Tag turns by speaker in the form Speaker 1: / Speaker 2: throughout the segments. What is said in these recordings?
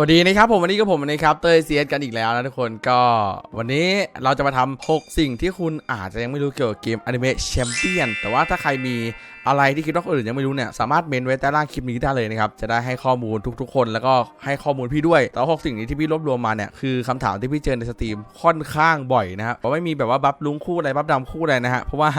Speaker 1: วัสดีนะครับผมวันนี้ก็ผมนะครับเตยเซียสกันอีกแล้วนะทุกคนก็วันนี้เราจะมาทำ6สิ่งที่คุณอาจจะยังไม่รู้เกี่ยวกับเกมอนิเมะแชมเปี้ยนแต่ว่าถ้าใครมี อะไรที่คิดว่าคนอื่นยังไม่รู้เนี่ยสามารถเมนไว้ใต้ล่างคลิปนี้ได้เลยนะครับจะได้ให้ข้อมูลทุกๆ คน แล้วก็ให้ข้อมูลพี่ด้วย แต่ว่าหกสิ่งนี้ที่พี่รวบรวมมาเนี่ยคือคำถามที่พี่เจอในสตรีมค่อนข้างบ่อยนะครับเพราะไม่มีแบบว่าบัฟลุงคู่อะไรบัฟดำคู่อะไรนะฮะเพราะว่า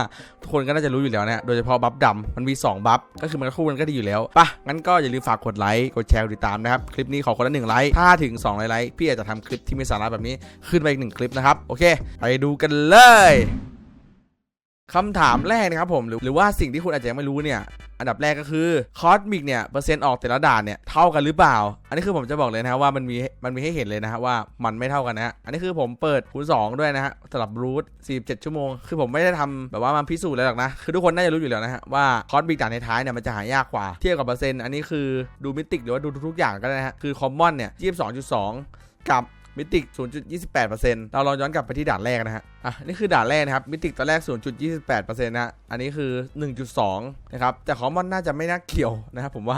Speaker 1: ทุกคนก็น่าจะรู้อยู่แล้วนะฮะโดยเฉพาะบัฟดำมันมีสองบัฟก็คือมันคู่มันก็ดีอยู่แล้วปะงั้นก็อย่าลืมฝากกดไลค์กดแชร์ติดตามนะครับคลิปนี้ขอคนละหนึ่งไลค์ถ้าถึง2ไลค์พี่อาจจะทำคลิปที่มีสาระแบบนี้ขึ้นมาอีกหนึ่งคลิปนะครับโอเค ไปดูกันเลย คำถามแรกนะครับผมหรือหรือว่าสิ่งที่คุณอาจจะยังไม่รู้เนี่ยอันดับแรกก็คือคอสมิกเนี่ยเปอร์เซ็นต์ออกแต่ละด่านเนี่ยเท่ากันหรือเปล่า อันนี้คือผมจะบอกเลยนะว่ามันมีมันมีให้เห็นเลยนะฮะว่ามันไม่เท่ากันนะฮะอันนี้คือผมเปิดคูณ2ด้วยนะฮะสำหรับรูท47 ชั่วโมง คือผมไม่ได้ทำแบบว่ามันพิสูจน์อะไรหรอกนะคือทุกคนน่าจะรู้อยู่แล้วนะฮะว่าคอสมิกด่านท้ายเนี่ยมันจะหายากกว่าเทียบกับเปอร์เซ็นต์อันนี้คือดูมิติหรือว่าดูทุกอย่างก็ได้นะฮะคือคอมมอนเนี่ย22.2 กับ มิติ0.28%เราลองย้อนกลับไปที่ด่านแรกนะฮะ อะ นี่คือด่านแรกนะครับ มิติตอนแรก 0.28%นะฮะ อันนี้คือ 1.2 นะครับ แต่คอมมอนน่าจะไม่น่าเกี่ยวนะครับผมว่า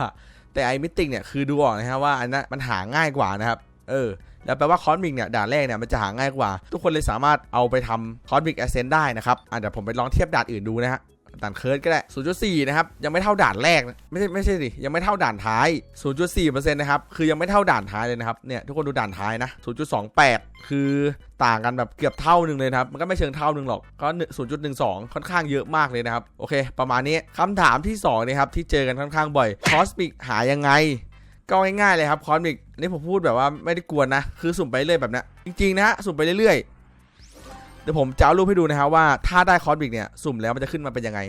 Speaker 1: แต่ไอ้มิติเนี่ยคือดูออกนะฮะว่าอันนั้นมันหาง่ายกว่านะครับ เออแล้วแปลว่าคอสมิกเนี่ยด่านแรกเนี่ยมันจะหาง่ายกว่า ทุกคนเลยสามารถเอาไปทำคอสมิกแอสเซนได้นะครับอะเดี๋ยวผมไปลองเทียบด่านอื่นดูนะฮะ ด่านเคิร์ดก็ได้ 0.4 นะครับ ยังไม่เท่าด่านแรกนะไม่ใช่ไม่ใช่สิ ยังไม่เท่าด่านท้าย 0.4%นะครับ คือยังไม่เท่าด่านท้ายเลยนะครับ เนี่ยทุกคนดูด่านท้ายนะ 0.28 คือต่างกันแบบเกือบเท่าหนึ่งเลยนะครับ มันก็ไม่เชิงเท่าหนึ่งหรอก ก็ 0.12 ค่อนข้างเยอะมากเลยนะครับ โอเค ประมาณนี้คำถามที่2นะครับที่เจอกันค่อนข้างบ่อยคอสมิกหายังไงก็ง่ายๆเลยครับคอสมิกนี่ผมพูดแบบว่าไม่ได้กวนนะ คือสุ่มไปเรื่อยแบบนี้จริงๆนะฮะสุ่มไปเรื่อยๆ เดี๋ยวผมจะเอารูปให้ดูนะครับว่าถ้าได้คอสมิกเนี่ยสุ่มแล้วมันจะขึ้นมาเป็นยังไง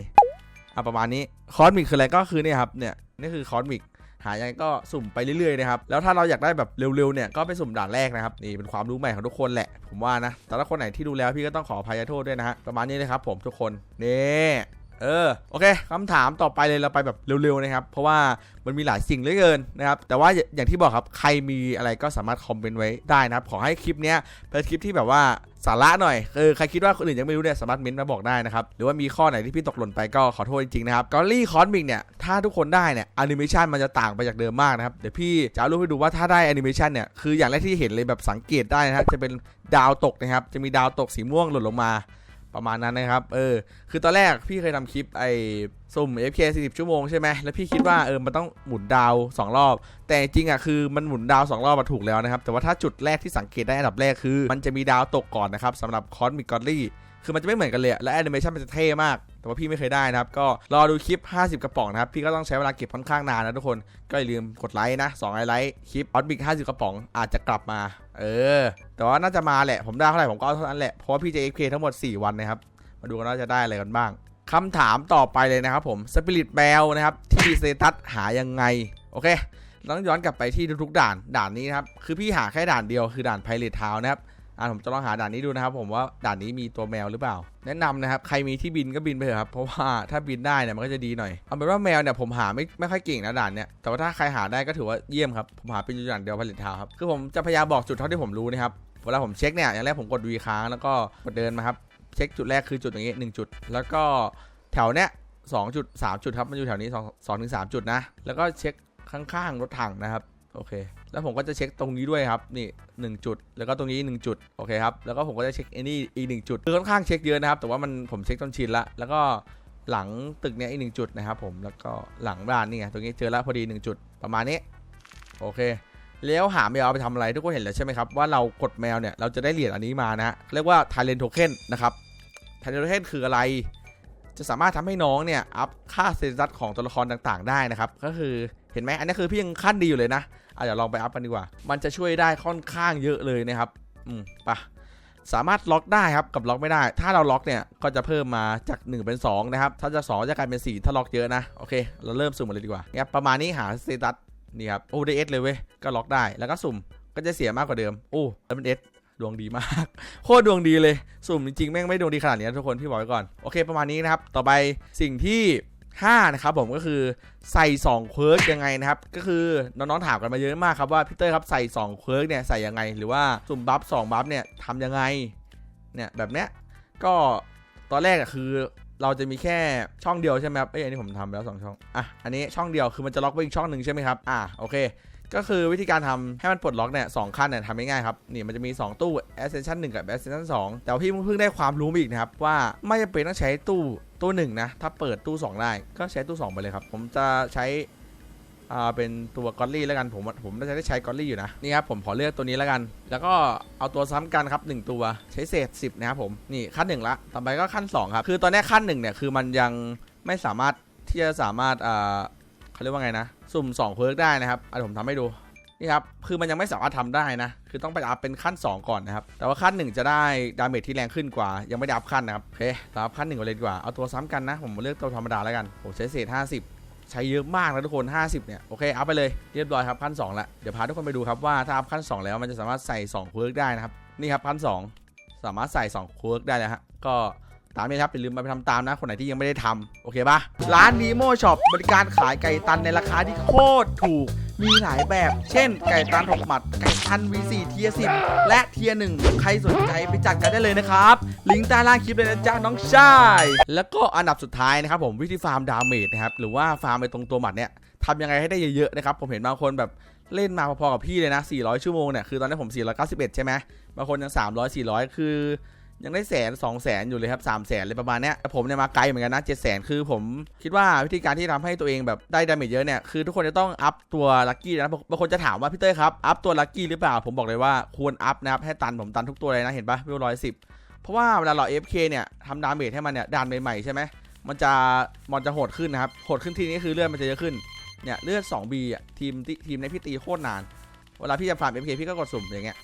Speaker 1: อะประมาณนี้คอสมิกคืออะไรก็คือเนี่ยครับเนี่ยนี่คือคอสมิกหายังไงก็สุ่มไปเรื่อยๆนะครับ แล้วถ้าเราอยากได้แบบเร็วๆเนี่ยก็ไปสุ่มด่านแรกนะครับนี่เป็นความรู้ใหม่ของทุกคนแหละ ผมว่านะ แต่ถ้าคนไหนที่ดูแล้วพี่ก็ต้องขออภัยโทษด้วยนะฮะประมาณนี้เลยครับผมทุกคนนี่ เออโอเคคำถามต่อไปเลยเราไปแบบเร็วๆนะครับ เพราะว่ามันมีหลายสิ่งเหลือเกินนะครับ แต่ว่าอย่างที่บอกครับใครมีอะไรก็สามารถคอมเมนต์ไว้ได้นะครับ ขอให้คลิปนี้เป็นคลิปที่แบบว่าสาระหน่อยเออใครคิดว่าคนอื่นยังไม่รู้เนี่ยสามารถเม้นต์มาบอกได้นะครับ หรือว่ามีข้อไหนที่พี่ตกหล่นไปก็ขอโทษจริงๆนะครับกอรี่คอสมิกเนี่ย ถ้าทุกคนได้เนี่ยแอนิเมชันมันจะต่างไปจากเดิมมากนะครับ เดี๋ยวพี่จะเอารูปให้ดูว่าถ้าได้แอนิเมชันเนี่ย คืออย่างแรกที่เห็นเลยแบบสังเกตได้นะครับจะเป็นดาวตกนะครับ จะมีดาวตกสีม่วงหล่นลงมา ประมาณนั้นนะครับ เออ คือตอนแรกพี่เคยทำคลิปไอ สุ่ม FK 40 ชั่วโมงใช่ไหมแล้วพี่คิดว่าเออมันต้องหมุนดาว 2 รอบ แต่จริงอะคือมันหมุนดาว 2 รอบมาถูกแล้วนะครับ แต่ว่าถ้าจุดแรกที่สังเกตได้อันดับแรกคือ มันจะมีดาวตกก่อนนะครับสำหรับคอนมิกกอรี่คือมันจะไม่เหมือนกันเลย และแอนิเมชันมันจะเท่มาก แต่ว่าพี่ไม่เคยได้นะครับ ก็รอดูคลิป 50 กระป๋องนะครับ พี่ก็ต้องใช้เวลาเก็บค่อนข้างนานนะทุกคน ก็อย่าลืมกดไลค์นะ2ไลค์คลิปออสบิก50 กระป๋องอาจจะกลับมา เออ แต่ว่าน่าจะมาแหละ ผมได้เท่าไหร่ผมก็เอาเท่านั้นแหละ เพราะว่าพี่จะ FK ทั้งหมด 4 วันนะครับ มาดูกันว่าจะได้อะไรกันบ้าง คำถามต่อไปเลยนะครับผมสปิริตแมวนะครับ ที่สเตตัสหายังไง โอเคต้องย้อนกลับไปที่ทุกๆด่านด่านนี้นะครับ คือพี่หาแค่ด่านเดียวคือด่านไพเรตทาวนะครับอ่าผมจะลองหาด่านนี้ดูนะครับผมว่าด่านนี้มีตัวแมวหรือเปล่า แนะนำนะครับ ใครมีที่บินก็บินไปเถอะครับ เพราะว่าถ้าบินได้เนี่ยมันก็จะดีหน่อย เอาเป็นว่าแมวเนี่ยผมหาไม่ไม่ค่อยเก่งนะด่านเนี่ย แต่ว่าถ้าใครหาได้ก็ถือว่าเยี่ยมครับ ผมหาเป็นอยู่ด่านเดียวผลิตทาวครับ คือผมจะพยายามบอกจุดเท่าที่ผมรู้นะครับ เวลาผมเช็คเนี่ยอย่างแรกผมกดวีค้างแล้วก็กดเดินมาครับ เช็คจุดแรกคือจุดอย่างงี้หนึ่งจุด แล้วก็แถวเนี้ยสองจุดสามจุดครับมันอยู่แถวนี้สองสองถึงสามจุดนะ แล้วก็เช็คข้างๆรถถังนะครับโอเค แล้วผมก็จะเช็คตรงนี้ด้วยครับ นี่หนึ่งจุด แล้วก็ตรงนี้หนึ่งจุด โอเคครับ แล้วก็ผมก็จะเช็คไอ้นี่อีกหนึ่งจุด คือค่อนข้างเช็คเยอะนะครับ แต่ว่ามันผมเช็คจนชินละ แล้วก็หลังตึกเนี้ยอีกหนึ่งจุดนะครับผม แล้วก็หลังบ้านนี่ไง ตรงนี้เจอแล้วพอดีหนึ่งจุด ประมาณนี้ โอเค แล้วหาแมวเอาไปทำอะไรทุกคนเห็นแล้วใช่ไหมครับว่าเรากดแมวเนี่ยเราจะได้เหรียญอันนี้มานะเรียกว่า Talent Token นะครับ Talent Token คืออะไร จะสามารถทำให้น้องเนี่ยอัพค่าสเตตัสของตัวละครต่างๆ ได้นะครับก็คือเห็นไหมอันนี้คือพี่ยังขั้นดีอยู่เลยนะอะเดี๋ยวลองไปอัพกันดีกว่า มันจะช่วยได้ค่อนข้างเยอะเลยนะครับ อืมปะสามารถล็อกได้ครับกับล็อกไม่ได้ ถ้าเราล็อกเนี่ยก็จะเพิ่มมาจาก 1 เป็น 2 นะครับ ถ้าจะ2จะกลายเป็น 4 ถ้าล็อกเยอะนะ โอเค เราเริ่มสุ่มกันเลยดีกว่าเนี่ยประมาณนี้หาสเตตัส นี่ครับโอ้ได้เอสเลยเว้ยก็ล็อกได้แล้วก็สุ่มก็จะเสียมากกว่าเดิมโอ้แล้วเป็นเอสดวงดีมากโคตรดวงดีเลยสุ่มจริงๆแม่งไม่ดวงดีขนาดนี้นะทุกคนพี่บอกไว้ก่อนโอเคประมาณนี้นะครับต่อไปสิ่งที่5นะครับผมก็คือใส่2เคิร์กยังไงนะครับก็คือน้องๆถามกันมาเยอะมากครับว่าพี่เต้ครับใส่2เคิร์กเนี่ยใส่ยังไง หรือว่าสุ่มบัฟ2บัฟเนี่ยทำยังไงเนี่ยแบบเนี้ยก็ตอนแรกอะคือ เราจะมีแค่ช่องเดียวใช่ไหมครับเอ้ยอันนี้ผมทำไปแล้วสองช่องอะอันนี้ช่องเดียวคือมันจะล็อกไว้อีกช่องหนึ่งใช่ไหมครับอะโอเคก็คือวิธีการทำให้มันปลดล็อกเนี่ยสองขั้นเนี่ยทำง่ายๆครับ นี่มันจะมี 2 ตู้ Ascension 1 กับ Ascension 2 แต่ว่าพี่เพิ่งได้ความรู้อีกนะครับ ว่าไม่จำเป็นต้องใช้ตู้ตู้หนึ่งนะ ถ้าเปิดตู้ 2 ได้ ก็ใช้ตู้ 2 ไปเลยครับ ผมจะใช้ อ่าเป็นตัวกอลลี่แล้วกันผมผมน่าจะได้ใช้กอลลี่อยู่นะนี่ครับผมขอเลือกตัวนี้แล้วกัน แล้วก็เอาตัวซ้ำกันครับ 1 ตัวใช้เศษ 10 นะครับผมนี่ขั้นหนึ่งละต่อไปก็ขั้น 2 ครับ คือตอนนี้ขั้นหนึ่งเนี่ยคือมันยังไม่สามารถที่จะสามารถอ่าเขาเรียกว่าไงนะ สุ่ม2เพิร์กได้นะครับอะเดี๋ยวผมทำให้ดูนี่ครับ คือมันยังไม่สามารถทำได้นะ คือต้องไปอัพเป็นขั้น 2 ก่อนนะครับ แต่ว่าขั้น 1 จะได้ดาเมจที่แรงขึ้นกว่า ยังไม่ได้อัพขั้นนะครับโอเคเราอัพขั้น1ก่อนเลยดีกว่า เอาตัวซ้ำกันนะ ผมเลือกตัวธรรมดาแล้วกัน ผมใช้เศษ 50 ใช้เยอะมากนะทุกคน 50 เนี่ย โอเค เอาไปเลยเรียบร้อยครับขั้น2ละเดี๋ยวพาทุกคนไปดูครับว่าถ้าอัพขั้น 2 แล้วมันจะสามารถใส่2เพิร์กได้นะครับ นี่ครับขั้น2สามารถใส่2เพิร์กได้แล้วฮะก็ตามนี้ครับอย่าลืมมาไปทำตามนะ คนไหนที่ยังไม่ได้ทำโอเคปะร้านนีโมช็อปบริการขายไก่ตันในราคาที่โคตรถูก มีหลายแบบ เช่น ไก่ตัน6หมัด ไก่ตัน V4 เทีย10และเทีย1ใครสนใจไปจัดกันได้เลยนะครับ ลิงก์ใต้ล่างคลิปเลยนะจ๊ะน้องชาย แล้วก็อันดับสุดท้ายนะครับผมวิธีฟาร์มดาเมจนะครับหรือว่าฟาร์มไปตรงตัวหมัดเนี่ยทำยังไงให้ได้เยอะๆนะครับผมเห็นบางคนแบบเล่นมาพอๆกับพี่เลยนะ 400 ชั่วโมงเนี่ย คือตอนนี้ผม 491 ใช่ไหมบางคนยัง 300 400 คือ ยังได้แสนสองแสนอยู่เลยครับสามแสนเลยประมาณเนี้ยแต่ผมเนี่ยมาไกลเหมือนกันนะเจ็ดแสนคือผมคิดว่าวิธีการที่ทำให้ตัวเองแบบได้ดาเมจเยอะเนี่ยคือทุกคนจะต้องอัพตัวลัคกี้นะบางคนจะถามว่าพี่เต้ยครับอัพตัวลัคกี้หรือเปล่าผมบอกเลยว่าควรอัพนะครับให้ตันผมตันทุกตัวเลยนะเห็นปะวิวร้อยสิบเพราะว่าเวลาเรา FK เนี่ยทำดาเมจให้มันเนี่ยด่านใหม่ๆใช่ไหมมันจะมันจะโหดขึ้นนะครับโหดขึ้นทีนี้คือเลือดมันจะเยอะขึ้นเนี่ยเลือด 2B อะทีมที่ทีมในพี่ตีโคตรนาน เวลาพี่จะฟาร์ม FK พี่ก็กดสุ่มอย่างเงี้ย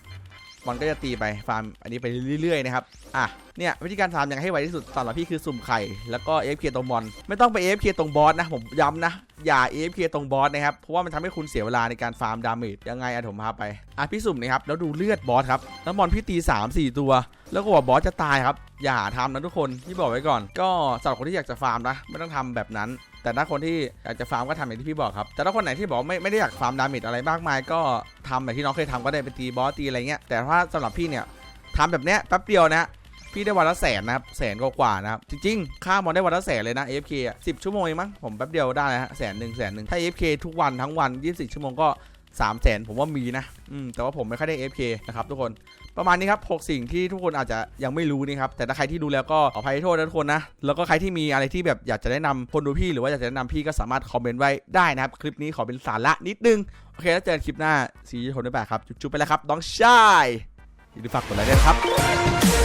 Speaker 1: มันก็จะตีไปฟาร์มอันนี้ไปเรื่อยๆนะครับอะเนี่ยวิธีการฟาร์มยังให้ไวที่สุดสำหรับพี่คือสุ่มไข่แล้วก็ AFK ตรงบอลไม่ต้องไป AFK ตรงบอสนะผมย้ำนะอย่า AFK ตรงบอสนะครับเพราะว่ามันทำให้คุณเสียเวลาในการฟาร์มดาเมจยังไงอะผมพาไปอะพี่สุ่มนะครับแล้วดูเลือดบอสครับแล้วบอลพี่ตี 3 4 ตัว แล้วก็บอกบอสจะตายครับอย่าทำนะทุกคนที่บอกไว้ก่อน ก็สำหรับคนที่อยากจะฟาร์มนะไม่ต้องทำแบบนั้น แต่ถ้าคนที่อยากจะฟาร์มก็ทำอย่างที่พี่บอกครับ แต่ถ้าคนไหนที่บอกไม่ไม่ได้อยากฟาร์มดาเมจอะไรมากมาย ก็ทำแบบที่น้องเคยทำก็ได้ไปตีบอสตีอะไรเงี้ย แต่ถ้าสำหรับพี่เนี่ยทำแบบเนี้ยแป๊บเดียวนะพี่ได้วันละแสนนะครับแสนกว่าๆนะครับจริงๆ ค่ามอนได้วันละแสนเลยนะ AFK สิบชั่วโมงเองมั้งผมแป๊บเดียวได้ฮะแสนหนึ่งแสนหนึ่งถ้า AFK ทุกวันทั้งวัน 24 ชั่วโมงก็3 0 0แสนผมว่ามีนะอืมแต่ว่าผมไม่ค่อยได้ AFK นะครับทุกคน ประมาณนี้ครับ 6 สิ่งที่ทุกคนอาจจะยังไม่รู้นี่ครับ แต่ถ้าใครที่ดูแล้วก็ขออภัยโทษนะทุกคนนะ แล้วก็ใครที่มีอะไรที่แบบอยากจะแนะนำคนดูพี่หรือว่าอยากจะแนะนำพี่ก็สามารถคอมเมนต์ไว้ได้นะครับ คลิปนี้ขอเป็นสาระนิดนึง โอเค แล้วเจอกันคลิปหน้าสีทนได้แบบครับ จุ๊บๆไปแล้วครับน้องชายอย่าลืมฝากกดไลค์ด้วยนะครับ